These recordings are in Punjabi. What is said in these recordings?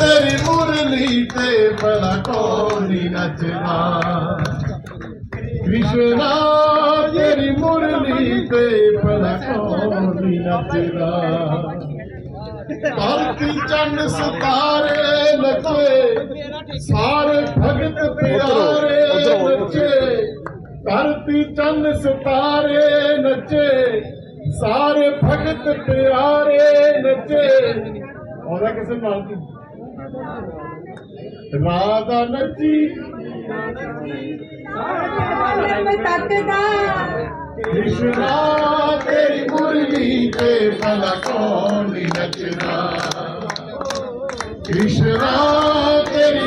ਤੇਰੀ ਮੁਰਲੀ ਤੇ ਬੜਾ ਕੋਣੀ ਨੱਚਦਾ ਕ੍ਰਿਸ਼ਨਾ ਤੇਰੀ ਮੁਰਲੀ ਤੇ ਬੜਾ ਕੋਣੀ ਨੱਚਦਾ ਧਰਤੀ ਚੰਨ ਸਿਤਾਰੇ ਨੱਚੇ, ਸਾਰੇ ਭਗਤ ਪਿਆਰੇ ਨੱਚੇ। ਧਰਤੀ ਚੰਨ ਸਿਤਾਰੇ ਨੱਚੇ, ਸਾਰੇ ਭਗਤ ਪਿਆਰੇ ਨੱਚੇ। ਉਹਦਾ ਕਿਸੇ ਨਾਲ ਦੀ ਰਾਧਾ ਨੱਚੀ। ਕ੍ਰਿਸ਼ਨਾ ਤੇਰੀ ਮੁਰਲੀ ਤੇ ਭਲਾ ਕੌਣ ਨੱਚਦਾ? ਕ੍ਰਿਸ਼ਨਾ ਤੇਰੀ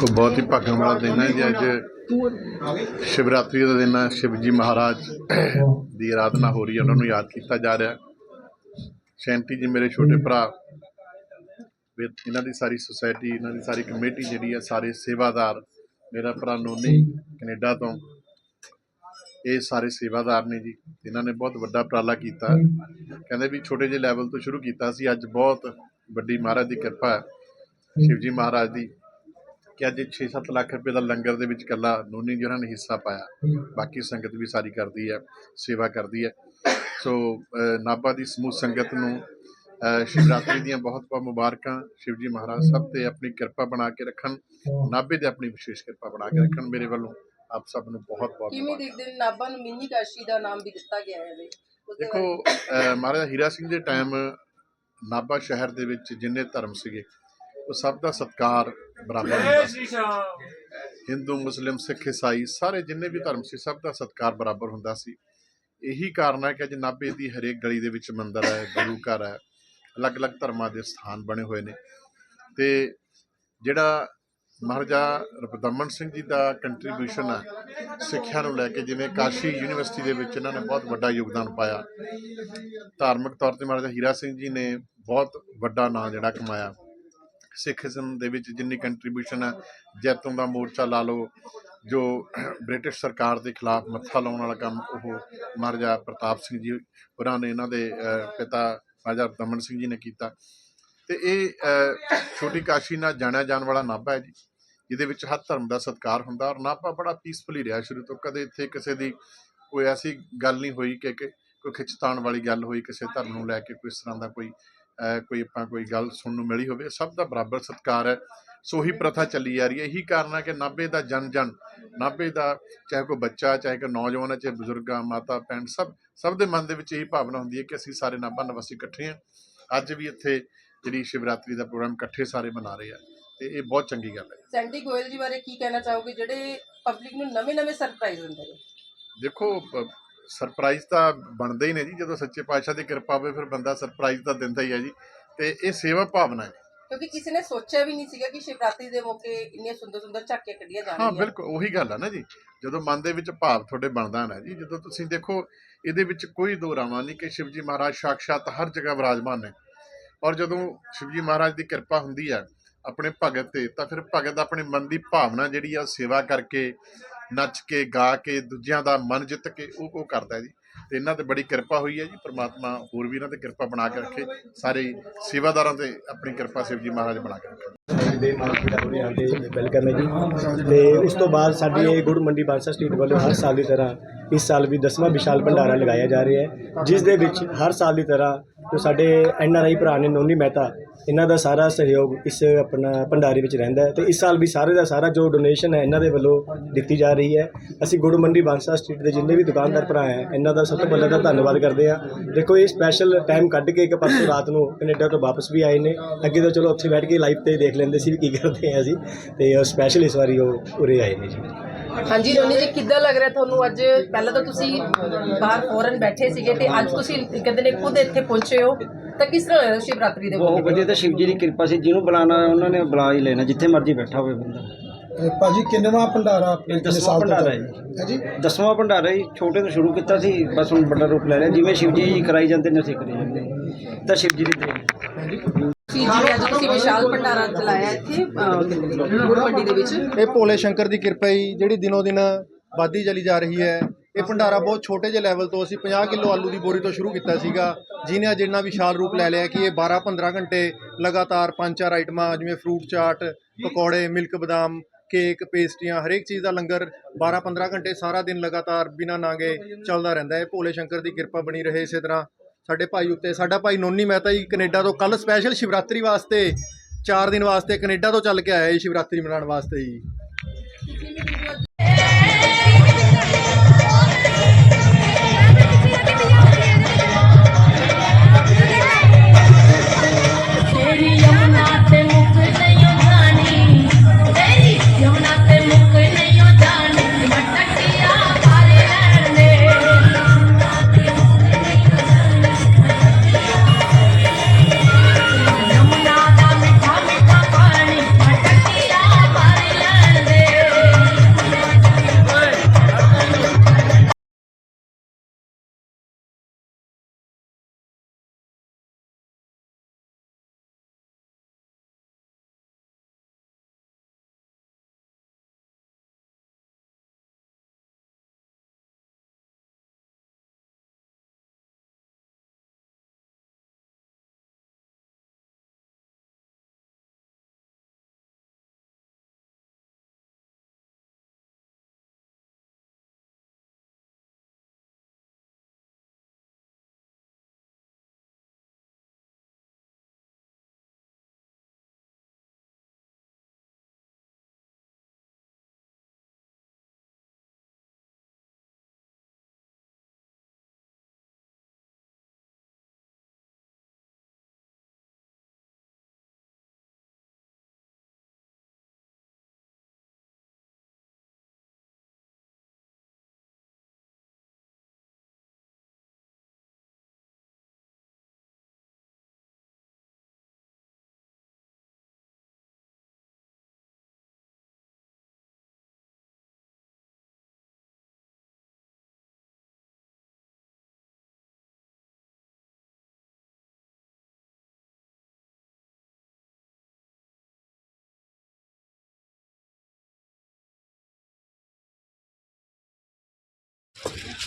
ਕੋ ਬਹੁਤ ਹੀ ਭਾਗਾਂ ਵਾਲਾ ਦਿਨ ਹੈ ਜੀ, ਅੱਜ ਸ਼ਿਵਰਾਤਰੀ ਦਾ ਦਿਨ ਹੈ, ਸ਼ਿਵਜੀ ਮਹਾਰਾਜ ਦੀ ਆਰਾਧਨਾ ਹੋ ਰਹੀ ਹੈ, ਉਹਨਾਂ ਨੂੰ ਯਾਦ ਕੀਤਾ ਜਾ ਰਿਹਾ। ਸ਼ੈਂਟੀ ਜੀ ਮੇਰੇ ਛੋਟੇ ਭਰਾ ਇਹਨਾਂ ਦੀ ਸਾਰੀ ਸੁਸਾਇਟੀ, ਇਹਨਾਂ ਦੀ ਸਾਰੀ ਕਮੇਟੀ ਜਿਹੜੀ ਹੈ, ਸਾਰੇ ਸੇਵਾਦਾਰ, ਮੇਰਾ ਭਰਾ ਨੋਨੀ ਕੈਨੇਡਾ ਤੋਂ, ਇਹ ਸਾਰੇ ਸੇਵਾਦਾਰ ਨੇ ਜੀ, ਇਹਨਾਂ ਨੇ ਬਹੁਤ ਵੱਡਾ ਉਪਰਾਲਾ ਕੀਤਾ। ਕਹਿੰਦੇ ਵੀ ਛੋਟੇ ਜਿਹੇ ਲੈਵਲ ਤੋਂ ਸ਼ੁਰੂ ਕੀਤਾ ਸੀ, ਅੱਜ ਬਹੁਤ ਵੱਡੀ ਮਹਾਰਾਜ ਦੀ ਕਿਰਪਾ ਹੈ। ਸ਼ਿਵਜੀ ਮਹਾਰਾਜ ਦੀ ਕਿ ਅੱਜ 6-7 ਲੱਖ ਰੁਪਏ ਦਾ ਲੰਗਰ ਦੇ ਵਿੱਚ ਇਕੱਲਾ ਨੋਨੀ ਜੀ ਉਹਨਾਂ ਨੇ ਹਿੱਸਾ ਪਾਇਆ। ਬਾਕੀ ਸੰਗਤ ਵੀ ਸਾਰੀ ਕਰਦੀ ਹੈ ਸੇਵਾ ਕਰਦੀ ਹੈ। ਸੋ ਨਾਭਾ ਦੀ ਸਮੂਹ ਸੰਗਤ ਨੂੰ ਸ਼ਿਵਰਾਤਰੀ ਦੀਆਂ ਬਹੁਤ ਬਹੁਤ ਮੁਬਾਰਕਾਂ। ਸ਼ਿਵਜੀ ਮਹਾਰਾਜ ਸਭ ਤੇ ਆਪਣੀ ਕਿਰਪਾ ਬਣਾ ਕੇ ਰੱਖਣ ਨਾਭੇ ਤੇ ਆਪਣੀ ਵਿਸ਼ੇਸ਼ ਕਿਰਪਾ ਬਣਾ ਕੇ ਰੱਖਣ ਮੇਰੇ ਵੱਲੋਂ। ਆਪ ਸਭ ਨੂੰ ਬਹੁਤ ਬਹੁਤ ਕਿਵੇਂ ਦੇਖਦੇ ਨੇ ਨਾਭਾ ਨੂੰ ਮਿੰਨੀ ਕਾਸ਼ੀ ਦਾ ਨਾਮ ਵੀ ਦਿੱਤਾ ਗਿਆ ਹੈ ਜੀ ਦੇਖੋ ਮਹਾਰਾਜਾ ਹੀਰਾ ਸਿੰਘ ਦੇ ਟਾਈਮ ਨਾਭਾ ਸ਼ਹਿਰ ਦੇ ਵਿੱਚ ਜਿੰਨੇ ਧਰਮ ਸੀਗੇ ਉਹ ਸਭ ਦਾ ਸਤਕਾਰ ਬਰਾਬਰ ਹੁੰਦਾ। ਹਿੰਦੂ ਮੁਸਲਿਮ ਸਿੱਖ ਈਸਾਈ ਸਾਰੇ ਜਿੰਨੇ ਵੀ ਧਰਮ ਸੀ ਸਭ ਦਾ ਸਤਕਾਰ ਬਰਾਬਰ ਹੁੰਦਾ ਸੀ। ਇਹੀ ਕਾਰਨ ਹੈ ਕਿ ਅੱਜ ਨਾਭੇ ਦੀ ਹਰੇਕ ਗਲੀ ਦੇ ਵਿੱਚ ਮੰਦਿਰ ਹੈ ਗੁਰੂ ਘਰ ਹੈ। ਅਲੱਗ-ਅਲੱਗ ਧਰਮਾਂ ਦੇ ਸਥਾਨ ਬਣੇ ਹੋਏ ਨੇ। ਤੇ ਜਿਹੜਾ ਮਹਾਰਾਜਾ ਰਬਦਮਨ ਸਿੰਘ ਜੀ ਦਾ ਕੰਟਰੀਬਿਊਸ਼ਨ ਹੈ ਸਿੱਖਿਆ ਨੂੰ ਲੈ ਕੇ ਜਿਵੇਂ ਕਾਸ਼ੀ ਯੂਨੀਵਰਸਿਟੀ ਦੇ ਵਿੱਚ ਇਹਨਾਂ ਨੇ ਬਹੁਤ ਵੱਡਾ ਯੋਗਦਾਨ ਪਾਇਆ। ਧਾਰਮਿਕ ਤੌਰ ਤੇ ਮਹਾਰਾਜਾ ਹੀਰਾ ਸਿੰਘ ਜੀ ਨੇ ਬਹੁਤ ਵੱਡਾ ਨਾਂ ਜਿਹੜਾ ਕਮਾਇਆ। ਸਿੱਖੀਜ਼ਮ ਦੇ ਵਿੱਚ ਜਿੰਨੀ ਕੰਟਰੀਬਿਊਸ਼ਨ ਹੈ ਜੈਤੋਂ ਦਾ ਮੋਰਚਾ ਲਾ ਲਓ, ਜੋ ਬ੍ਰਿਟਿਸ਼ ਸਰਕਾਰ ਦੇ ਖਿਲਾਫ ਮੱਥਾ ਲਾਉਣ ਵਾਲਾ ਕੰਮ ਉਹ ਮਹਾਰਾਜਾ ਪ੍ਰਤਾਪ ਸਿੰਘ ਜੀ ਹੋਰਾਂ ਨੇ ਇਹਨਾਂ ਦੇ ਪਿਤਾ ਮਹਾਰਾਜਾ ਦਮਨ ਸਿੰਘ ਜੀ ਨੇ ਕੀਤਾ। ਤੇ ਇਹ ਛੋਟੀ ਕਾਸ਼ੀ ਨਾਲ ਜਾਣਿਆ ਜਾਣ ਵਾਲਾ ਨਾਭਾ ਹੈ ਜੀ, ਜਿਹਦੇ ਵਿੱਚ ਹਰ ਧਰਮ ਦਾ ਸਤਿਕਾਰ ਹੁੰਦਾ ਔਰ ਨਾਭਾ ਬੜਾ ਪੀਸਫੁਲੀ ਰਿਹਾ ਸ਼ੁਰੂ ਤੋਂ। ਕਦੇ ਇੱਥੇ ਕਿਸੇ ਦੀ ਕੋਈ ਐਸੀ ਗੱਲ ਨਹੀਂ ਹੋਈ ਕਿ ਕੋਈ ਖਿੱਚਤਾਣ ਵਾਲੀ ਗੱਲ ਹੋਈ, ਕਿਸੇ ਧਰਮ ਨੂੰ ਲੈ ਕੇ ਕੋਈ ਇਸ ਤਰ੍ਹਾਂ ਦਾ ਕੋਈ ਕੋਈ ਆਪਾਂ ਕੋਈ ਗੱਲ ਸੁਣਨ ਨੂੰ ਮਿਲੀ ਹੋਵੇ ਸਭ ਦਾ ਬਰਾਬਰ ਸਤਿਕਾਰ ਹੈ। ਸੋ ਹੀ ਪ੍ਰਥਾ ਚੱਲੀ ਜਾ ਰਹੀ ਹੈ। ਇਹੀ ਕਾਰਨ ਹੈ ਕਿ ਨਾਭੇ ਦਾ ਜਨ ਜਨ ਨਾਭੇ ਦਾ ਚਾਹੇ ਕੋਈ ਬੱਚਾ ਚਾਹੇ ਕੋਈ ਨੌਜਵਾਨ ਹੈ ਚਾਹੇ ਬਜ਼ੁਰਗਾਂ ਮਾਤਾ ਭੈਣ ਸਭ ਸਭ ਦੇ ਮਨ ਦੇ ਵਿੱਚ ਇਹੀ ਭਾਵਨਾ ਹੁੰਦੀ ਹੈ ਕਿ ਅਸੀਂ ਸਾਰੇ ਨਾਭਾ ਨਿਵਾਸੀ ਇਕੱਠੇ ਹਾਂ। ਅੱਜ ਵੀ ਇੱਥੇ ਜਿਹੜੀ ਸ਼ਿਵਰਾਤਰੀ ਦਾ ਪ੍ਰੋਗਰਾਮ ਇਕੱਠੇ ਸਾਰੇ ਮਨਾ ਰਹੇ ਆ ਤੇ ਇਹ ਬਹੁਤ ਚੰਗੀ ਗੱਲ ਹੈ। ਸੈਂਡੀ ਗੋਇਲ ਜੀ ਬਾਰੇ ਕੀ ਕਹਿਣਾ ਚਾਹੋਗੇ? ਜਿਹੜੇ ਪਬਲਿਕ ਨੂੰ ਨਵੇਂ-ਨਵੇਂ ਸਰਪ੍ਰਾਈਜ਼ ਦਿੰਦੇ ਨੇ। ਦੇਖੋ ਸਰਪ੍ਰਾਈਜ਼ ਤਾਂ ਬਣਦੇ ਹੀ ਨੇ ਜੀ ਜਦੋਂ ਸੱਚੇ ਪਾਤਸ਼ਾਹ ਦੀ ਕਿਰਪਾ ਹੋਵੇ ਫਿਰ ਬੰਦਾ ਸਰਪ੍ਰਾਈਜ਼ ਤਾਂ ਦਿੰਦਾ ਹੀ ਹੈ ਜੀ। ਤੇ ਇਹ ਸੇਵਾ ਭਾਵਨਾ ਹੈ। ਕਿਉਂਕਿ ਕਿਸੇ ਨੇ ਸੋਚਿਆ ਵੀ ਨਹੀਂ ਸੀਗਾ ਕਿ ਸ਼ਿਵਰਾਤਰੀ ਦੇ ਮੌਕੇ ਇੰਨੀਆਂ ਸੁੰਦਰ-ਸੁੰਦਰ ਝਾਕੀਆਂ ਕੱਢੀਆਂ ਹਾਂ ਜਾਣਗੀਆਂ ਬਿਲਕੁਲ ਉਹੀ ਗੱਲ ਆ ਨਾ ਜੀ। ਜਦੋਂ ਮਨ ਦੇ ਵਿੱਚ ਭਾਵ ਤੁਹਾਡੇ ਬਣਦਾ ਨਾ ਜੀ ਜਦੋਂ ਤੁਸੀਂ ਦੇਖੋ ਇਹਦੇ ਵਿੱਚ ਕੋਈ ਦੋ ਰਾਵਾਂ ਨਹੀਂ ਕਿ ਸ਼ਿਵਜੀ ਮਹਾਰਾਜ ਸਾਕਸ਼ਾਤ ਹਰ ਜਗ੍ਹਾ ਵਿਰਾਜਮਾਨ ਨੇ। ਔਰ ਜਦੋਂ ਸ਼ਿਵਜੀ ਮਹਾਰਾਜ ਦੀ ਕਿਰਪਾ ਹੁੰਦੀ ਹੈ ਆਪਣੇ ਭਗਤ ਤੇ ਤਾਂ ਫਿਰ ਭਗਤ ਆਪਣੇ ਮਨ ਦੀ ਭਾਵਨਾ ਜਿਹੜੀ ਆ ਸੇਵਾ ਕਰਕੇ ਨੱਚ ਕੇ, ਗਾ ਕੇ, ਦੂਜਿਆਂ ਦਾ ਮਨ ਜਿੱਤ ਕੇ ਉਹ ਉਹ ਕਰਦਾ ਜੀ। ਤੇ ਇਹਨਾਂ ਤੇ ਬੜੀ ਕਿਰਪਾ ਹੋਈ ਹੈ ਜੀ। ਪ੍ਰਮਾਤਮਾ ਹੋਰ ਵੀ ਇਹਨਾਂ ਤੇ ਕਿਰਪਾ ਬਣਾ ਕੇ ਰੱਖੇ। ਸਾਰੇ ਸੇਵਾਦਾਰਾਂ ਤੇ ਆਪਣੀ ਕਿਰਪਾ ਸ਼ਿਵਜੀ ਮਹਾਰਾਜ ਬਣਾ ਕੇ ਰੱਖੇ। ਦੇ ਮਾਰਕੀਟ ਆਪਣੇ ਵੈਲਕਮ ਹੈ ਜੀ। ਤੇ ਉਸ ਤੋਂ ਬਾਅਦ ਸਾਡੀ ਇਹ ਗੁੜ ਮੰਡੀ ਬਾਂਸਾ ਸਟਰੀਟ ਵੱਲੋਂ ਹਰ ਸਾਲ ਦੀ ਤਰ੍ਹਾਂ ਇਸ ਸਾਲ ਵੀ ਦਸਵਾਂ ਵਿਸ਼ਾਲ ਭੰਡਾਰਾ ਲਗਾਇਆ ਜਾ ਰਿਹਾ ਹੈ, ਜਿਸ ਦੇ ਵਿੱਚ ਹਰ ਸਾਲ ਦੀ ਤਰ੍ਹਾਂ ਜੋ ਸਾਡੇ ਐਨ ਆਰ ਆਈ ਭਰਾ ਨੇ ਨੋਨੀ ਮਹਿਤਾ, ਇਹਨਾਂ ਦਾ ਸਾਰਾ ਸਹਿਯੋਗ ਇਸ ਆਪਣਾ ਭੰਡਾਰੇ ਵਿੱਚ ਰਹਿੰਦਾ ਹੈ ਤੇ ਇਸ ਸਾਲ ਵੀ ਸਾਰੇ ਦਾ ਸਾਰਾ ਜੋ ਡੋਨੇਸ਼ਨ ਹੈ, ਇਹਨਾਂ ਦੇ ਵੱਲੋਂ ਦਿੱਤੀ ਜਾ ਰਹੀ ਹੈ। ਅਸੀਂ ਗੁੜ ਮੰਡੀ ਬਾਂਸਾ ਸਟਰੀਟ ਦੇ ਜਿੰਨੇ ਵੀ ਦੁਕਾਨਦਾਰ ਭਰਾ ਹੈ, ਇਹਨਾਂ ਦਾ ਸਭ ਤੋਂ ਪਹਿਲਾਂ ਤਾਂ ਧੰਨਵਾਦ ਕਰਦੇ ਹਾਂ। ਦੇਖੋ, ਇਹ ਸਪੈਸ਼ਲ ਟਾਈਮ ਕੱਢ ਕੇ ਇੱਕ ਪਰਸੋਂ ਰਾਤ ਨੂੰ ਕੈਨੇਡਾ ਤੋਂ ਵਾਪਸ ਵੀ ਆਏ ਨੇ। ਅੱਗੇ ਤਾਂ ਚਲੋ ਉੱਥੇ ਬੈਠ ਕੇ ਲਾਈਵ ਤੇ ਦੇਖ ਲੈਂਦੇ ਸੀ ਵੀ ਕੀ ਕਰਦੇ ਆ ਅਸੀਂ ਤੇ ਸਪੈਸ਼ਲ ਇਸ ਵਾਰੀ ਉਹ ਉਰੇ ਆਏ ਨੇ ਜੀ। ਹਾਂਜੀ ਰੋਨੀ ਜੀ ਕਿੱਦਾਂ ਲੱਗ ਰਿਹਾ ਤੁਹਾਨੂੰ ਅੱਜ? ਪਹਿਲਾਂ ਤਾਂ ਤੁਸੀਂ ਬਾਹਰ ਫੋਰਨ ਬੈਠੇ ਸੀਗੇ ਤੇ ਅੱਜ ਤੁਸੀਂ ਕਹਿੰਦੇ ਨੇ ਖੁਦ ਇੱਥੇ ਪਹੁੰਚੇ ਹੋ। ਤਾਂ ਕਿਸ ਤਰ੍ਹਾਂ ਹੋਇਆ ਸ਼ਿਵਰਾਤਰੀ ਦੇ ਬਹੁਤ ਵਧੀਆ ਤਾਂ ਸ਼ਿਵ ਜੀ ਦੀ ਕਿਰਪਾ ਸੀ ਜਿਹਨੂੰ ਬੁਲਾਣਾ ਉਹਨਾਂ ਨੇ ਬੁਲਾ ਹੀ ਲੈਣਾ ਜਿੱਥੇ ਮਰਜ਼ੀ ਬੈਠਾ ਹੋਵੇ ਬੰਦਾ। ਇਹ ਭਾਜੀ ਕਿੰਨਵਾਂ ਭੰਡਾਰਾ ਆਪਣੇ ਕਿੰਨੇ ਦਸਵਾਂ ਸਾਲ ਤੋਂ ਭੰਡਾਰਾ ਹੈ ਜੀ? ਦਸਵਾਂ ਭੰਡਾਰਾ ਹੀ ਛੋਟੇ ਤੋਂ ਸ਼ੁਰੂ ਕੀਤਾ ਸੀ ਬਸ ਹੁਣ ਵੱਡਾ ਰੂਪ ਲੈ ਲਿਆ ਜਿਵੇਂ ਸ਼ਿਵ ਜੀ ਕਰਾਈ ਜਾਂਦੇ ਨੇ ਅਸੀਂ ਕਰੀ ਜਾਂਦੇ ਹਾਂ। ਤਾਂ ਸ਼ਿਵ ਜੀ ਦੀ ਦੇਣ। ਹੈ। ਜੀ ਅੱਜ ਤੁਸੀਂ ਵਿਸ਼ਾਲ ਭੰਡਾਰਾ ਚਲਾਇਆ ਇੱਥੇ ਅਹ, ਦੇ ਵਿੱਚ। ਇਹ ਭੋਲੇ ਸ਼ੰਕਰ ਦੀ ਕਿਰਪਾ ਹੀ ਜਿਹੜੀ ਦਿਨੋ ਦਿਨ ਵੱਧਦੀ ਚਲੀ ਜਾ ਰਹੀ ਹੈ। ਇਹ ਭੰਡਾਰਾ ਬਹੁਤ ਛੋਟੇ ਜਿਹੇ ਲੈਵਲ ਤੋਂ ਅਸੀਂ 50 ਕਿਲੋ ਆਲੂ ਦੀ ਬੋਰੀ ਤੋਂ ਸ਼ੁਰੂ ਕੀਤਾ ਸੀਗਾ। ਜਿਹਨੇ ਅੱਜ ਇੰਨਾ ਵਿਸ਼ਾਲ ਰੂਪ ਲੈ ਲਿਆ ਕਿ ਇਹ 12-15 ਘੰਟੇ ਲਗਾਤਾਰ ਪੰਜ ਚਾਰ ਆਈਟਮਾਂ ਜਿਵੇਂ ਫਰੂਟ ਚਾਟ ਪਕੌੜੇ ਮਿਲਕ ਬਦਾਮ ਕੇਕ ਪੇਸਟਰੀਆਂ ਹਰੇਕ ਚੀਜ਼ ਦਾ ਲੰਗਰ 12-15 ਘੰਟੇ ਸਾਰਾ ਦਿਨ ਲਗਾਤਾਰ ਬਿਨਾਂ ਨਾਗੇ ਚੱਲਦਾ ਰਹਿੰਦਾ ਹੈ। ਭੋਲੇ ਸ਼ੰਕਰ ਦੀ ਕਿਰਪਾ ਬਣੀ ਰਹੇ ਇਸੇ ਤਰ੍ਹਾਂ। ਸਾਡੇ ਭਾਈ ਉੱਤੇ। ਸਾਡਾ ਭਾਈ ਨੋਨੀ ਮਹਿਤਾ ਜੀ ਕੈਨੇਡਾ ਤੋਂ ਕੱਲ ਸਪੈਸ਼ਲ ਸ਼ਿਵਰਾਤਰੀ ਵਾਸਤੇ 4 ਦਿਨ ਵਾਸਤੇ ਕੈਨੇਡਾ ਤੋਂ ਚੱਲ ਕੇ ਆਇਆ ਜੀ ਸ਼ਿਵਰਾਤਰੀ ਮਨਾਉਣ ਵਾਸਤੇ ਜੀ।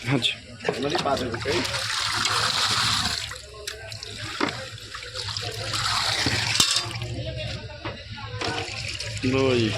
ਹਾਂਜੀ। ਉਹਨਾਂ ਦੀ ਪਾਸ ਵਿੱਚ ਲੋ ਜੀ।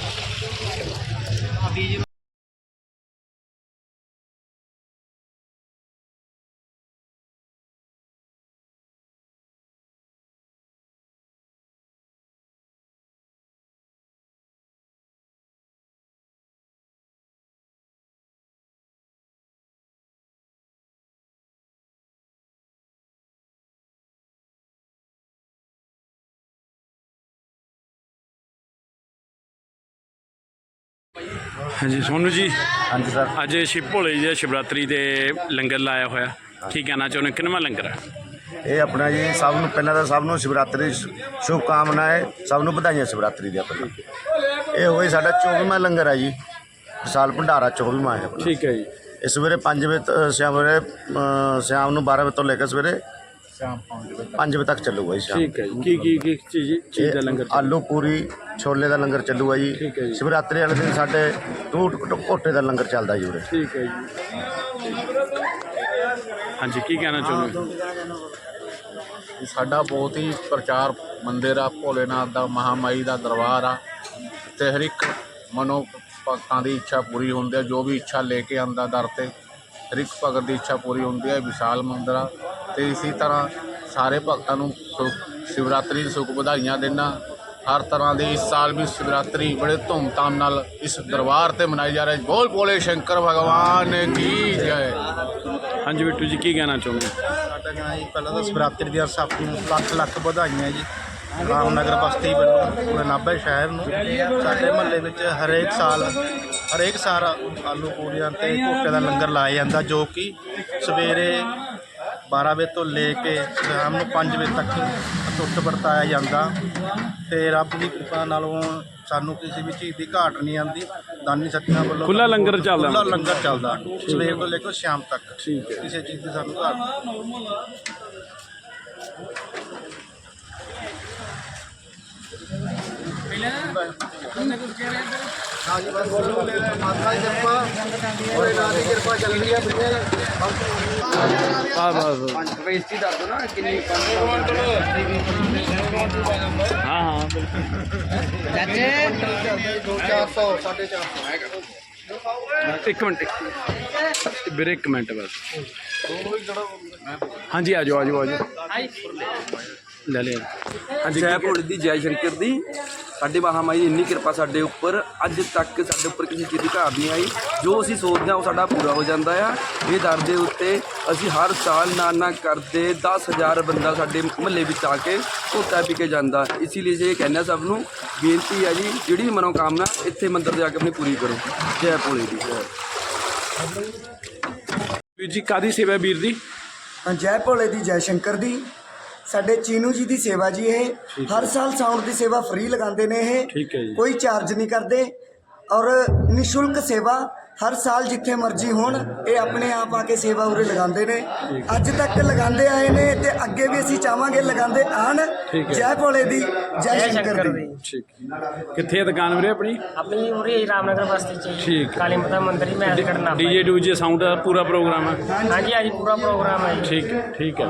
ਹਾਂਜੀ ਸੋਨੂ ਜੀ। ਹਾਂਜੀ ਸਰ। ਅੱਜ ਸ਼ਿਵ ਭੋਲੇ ਜੀ ਦਾ ਸ਼ਿਵਰਾਤਰੀ ਦੇ ਲੰਗਰ ਲਾਇਆ ਹੋਇਆ। ਕੀ ਕਹਿਣਾ ਚਾਹੁੰਦੇ ਕਿੰਨਵਾਂ ਲੰਗਰ ਹੈ? ਇਹ ਆਪਣਾ ਜੀ ਸਭ ਨੂੰ ਪਹਿਲਾਂ ਤਾਂ ਸਭ ਨੂੰ ਸ਼ਿਵਰਾਤਰੀ ਸ਼ੁਭ ਕਾਮਨਾ ਹੈ। ਸਭ ਨੂੰ ਵਧਾਈਆਂ ਸ਼ਿਵਰਾਤਰੀ ਦੀਆਂ ਪਹਿਲਾਂ ਇਹ ਹੋਈ ਸਾਡਾ 24ਵਾਂ ਲੰਗਰ ਹੈ ਜੀ। ਵਿਸ਼ਾਲ ਭੰਡਾਰਾ 24ਵਾਂ ਹੈ ਆਪਣਾ। ਠੀਕ ਹੈ ਜੀ। ਇਹ ਸਵੇਰੇ 5 ਵਜੇ ਤ- ਸ਼ਾਮ ਵੇਲੇ ਅ, ਸ਼ਾਮ ਨੂੰ 12 ਵਜੇ ਤੋਂ ਲੈ ਕੇ ਸਵੇਰੇ ਸ਼ਾਮ 5 ਵਜੇ ਤੱਕ। ਚੱਲੂਗਾ ਜੀ ਸ਼ਾਮ। ਠੀਕ ਹੈ ਜੀ। ਕੀ ਕੀ ਕੀ ਚੀਜ਼ ਚੀਜ਼ ਦਾ ਲੰਗਰ ਆਲੂ ਪੂਰੀ ਛੋਲੇ ਦਾ ਲੰਗਰ ਚੱਲੂਗਾ ਜੀ। ਠੀਕ ਹੈ ਜੀ। ਸ਼ਿਵਰਾਤਰੀ ਵਾਲੇ ਦਿਨ ਸਾਡੇ ਟੂਟ ਘੋਟੇ ਦਾ ਲੰਗਰ ਚੱਲਦਾ ਜੀ ਉਰੇ। ਠੀਕ ਹੈ ਜੀ। ਹਾਂਜੀ ਕੀ ਕਹਿਣਾ ਚਾਹੁੰਦੇ ਸਾਡਾ ਬਹੁਤ ਹੀ ਪ੍ਰਚਾਰ ਮੰਦਿਰ ਆ ਭੋਲੇਨਾਥ ਦਾ ਮਹਾਮਾਈ ਦਾ ਦਰਬਾਰ ਆ। ਤੇ ਹਰ ਇੱਕ ਮਨੋ ਭਗਤਾਂ ਦੀ ਇੱਛਾ ਪੂਰੀ ਹੁੰਦੀ ਹੈ ਜੋ ਵੀ ਇੱਛਾ ਲੈ ਕੇ ਆਂਦਾ ਦਰ ਤੇ ਹਰ ਇੱਕ ਭਗਤ ਦੀ ਇੱਛਾ ਪੂਰੀ ਹੁੰਦੀ ਹੈ ਵਿਸ਼ਾਲ ਮੰਦਿਰ ਆ। ਤੇ ਇਸੇ ਤਰ੍ਹਾਂ ਸਾਰੇ ਭਗਤਾਂ ਨੂੰ ਸੁੱਖ- ਸ਼ਿਵਰਾਤਰੀ ਦੀ ਸੁੱਖ ਵਧਾਈਆਂ ਦੇਣਾ ਹਰ ਤਰ੍ਹਾਂ ਦੀ ਇਸ ਸਾਲ ਵੀ ਸ਼ਿਵਰਾਤਰੀ ਬੜੇ ਧੂਮਧਾਮ ਨਾਲ ਇਸ ਦਰਬਾਰ ਤੇ ਮਨਾਈ ਜਾ ਰਹੀ ਹੈ। ਬੋਲ ਭੋਲੇ ਸ਼ੰਕਰ ਭਗਵਾਨ ਕੀ ਜੈ। ਹਾਂਜੀ ਬਿੱਟੂ ਜੀ ਕੀ ਕਹਿਣਾ ਚਾਹੁੰਦੇ ਸਾਡਾ ਕਹਿਣਾ ਜੀ ਪਹਿਲਾਂ ਤਾਂ ਸ਼ਿਵਰਾਤਰੀ ਦੀਆਂ ਸਭ ਨੂੰ ਲੱਖ ਲੱਖ ਵਧਾਈਆਂ ਜੀ। ਰਾਮਨਗਰ ਬਸਤੀ ਵੱਲੋਂ ਪੂਰੇ ਨਾਭਾ ਸ਼ਹਿਰ ਨੂੰ। ਸਾਡੇ ਮਹੱਲੇ ਵਿੱਚ ਹਰੇਕ ਸਾਲ ਹਰੇਕ ਸਾਲ ਆਲੂ ਪੂਰੀਆਂ ਤੇ ਘੋਟੇ ਦਾ ਲੰਗਰ ਲਾਇਆ ਜਾਂਦਾ ਜੋ ਕਿ ਸਵੇਰੇ 12 ਵਜੇ ਤੋਂ ਲੈ ਕੇ ਸ਼ਾਮ ਨੂੰ 5 ਵਜੇ ਤੱਕ ਟੁੱਟ ਵਰਤਾਇਆ ਜਾਂਦਾ। ਤੇ ਰੱਬ ਦੀ ਕਿਰਪਾ ਨਾਲੋਂ ਸਾਨੂੰ ਕਿਸੇ ਵੀ ਚੀਜ਼ ਦੀ ਘਾਟ ਨਹੀਂ ਆਉਂਦੀ। ਦਾਨੀ ਸੱਜਣਾ ਵੱਲੋਂ ਖੁੱਲ੍ਹਾ ਲੰਗਰ ਚੱਲਦਾ ਖੁੱਲ੍ਹਾ ਲੰਗਰ ਚੱਲਦਾ ਸਵੇਰ ਤੋਂ ਲੈ ਕੇ ਸ਼ਾਮ ਤੱਕ। ਠੀਕ ਹੈ। ਕਿਸੇ ਚੀਜ਼ ਦੀ ਸਾਨੂੰ ਘਾਟ ਨਹੀਂ ਆ ਬਸ ਬੇਇੱਜ਼ਤੀ ਦੱਸ ਦਿਓ ਨਾ ਕਿੰਨੀ ਹਾਂ ਹਾਂ ਬਿਲਕੁਲ। 400 450 ਇੱਕ ਮਿੰਟ ਇੱਕ ਮਿੰਟ। ਵੀਰੇ ਇੱਕ ਮਿੰਟ ਬਸ। ਹਾਂਜੀ ਆ ਜਾਓ ਆ ਜਾਓ ਆ ਜਾਓ। ਲੈ ਲੈ। ਹਾਂਜੀ ਜੈ ਭੋਲੇ ਦੀ ਜੈ ਸ਼ੰਕਰ ਦੀ ਸਾਡੇ ਮਹਾਮਾਈ ਦੀ ਇੰਨੀ ਕਿਰਪਾ ਸਾਡੇ ਉੱਪਰ ਅੱਜ ਤੱਕ ਸਾਡੇ ਉੱਪਰ ਕਿਸੇ ਚੀਜ਼ ਦੀ ਘਾਟ ਨਹੀਂ ਆਈ। ਜੋ ਅਸੀਂ ਸੋਚਦੇ ਹਾਂ ਉਹ ਸਾਡਾ ਪੂਰਾ ਹੋ ਜਾਂਦਾ ਆ। ਇਹ ਦਰ ਦੇ ਉੱਤੇ ਅਸੀਂ ਹਰ ਸਾਲ ਨਾ ਨਾ ਕਰਦੇ 10000 ਬੰਦਾ ਸਾਡੇ ਮਹੱਲੇ ਵਿੱਚ ਆ ਕੇ ਧੋਤਾ ਪੀ ਕੇ ਜਾਂਦਾ। ਇਸੇ ਲਈ ਜੇ ਕਹਿੰਦਾ ਸਭ ਨੂੰ ਬੇਨਤੀ ਹੈ ਜੀ ਜਿਹੜੀ ਮਨੋਕਾਮਨਾ ਇੱਥੇ ਮੰਦਿਰ ਜਾ ਕੇ ਆਪਣੀ ਪੂਰੀ ਕਰੋ। ਜੈ ਭੋਲੇ ਦੀ ਜੈ। ਵੀਰ ਜੀ ਕਾਦੀ ਸੇਵਾ ਵੀਰ ਦੀ? ਜੈ ਭੋਲੇ ਦੀ ਜੈ ਸ਼ੰਕਰ ਦੀ। ਸਾਡੇ ਚੀਨੂ ਜੀ ਦੀ ਸੇਵਾ ਜੀ ਇਹ ਹਰ ਸਾਲ ਸਾਊਂਡ ਦੀ ਸੇਵਾ ਫ੍ਰੀ ਲਗਾਉਂਦੇ ਨੇ ਇਹ। ਠੀਕ ਹੈ ਜੀ। ਕੋਈ ਚਾਰਜ ਨਹੀਂ ਕਰਦੇ। ਔਰ ਨਿਸ਼ੁਲਕ ਸੇਵਾ ਹਰ ਸਾਲ ਜਿੱਥੇ ਮਰਜ਼ੀ ਹੋਣ ਇਹ ਆਪਣੇ ਆਪ ਆ ਕੇ ਸੇਵਾ ਉਰੇ ਲਗਾਉਂਦੇ ਨੇ। ਅੱਜ ਤੱਕ ਲਗਾਉਂਦੇ ਆਏ ਨੇ ਤੇ ਅੱਗੇ ਵੀ ਅਸੀਂ ਚਾਹਾਂਗੇ ਲਗਾਉਂਦੇ ਆਣ। ਠੀਕ ਹੈ। ਜੈ ਭੋਲੇ ਦੀ ਜੈ ਸ਼ੰਕਰ ਦੀ। ਠੀਕ ਕਿੱਥੇ ਹੈ ਦੁਕਾਨ ਵੀਰੇ ਆਪਣੀ? ਆਪਣੀ ਉਰੇ ਰਾਮਨਗਰ ਬਸਤੀ ਚ ਹੈ। ਕਾਲੀ ਮਾਤਾ ਮੰਦਿਰ ਹੀ ਮੈਂ ਕਰਨਾ ਡੀਜੇ ਡੂਜੇ ਸਾਊਂਡ ਦਾ ਪੂਰਾ ਪ੍ਰੋਗਰਾਮ ਹੈ। ਹਾਂਜੀ ਹਾਂਜੀ ਪੂਰਾ ਪ੍ਰੋਗਰਾਮ ਹੈ ਜੀ। ਠੀਕ ਠੀਕ ਹੈ।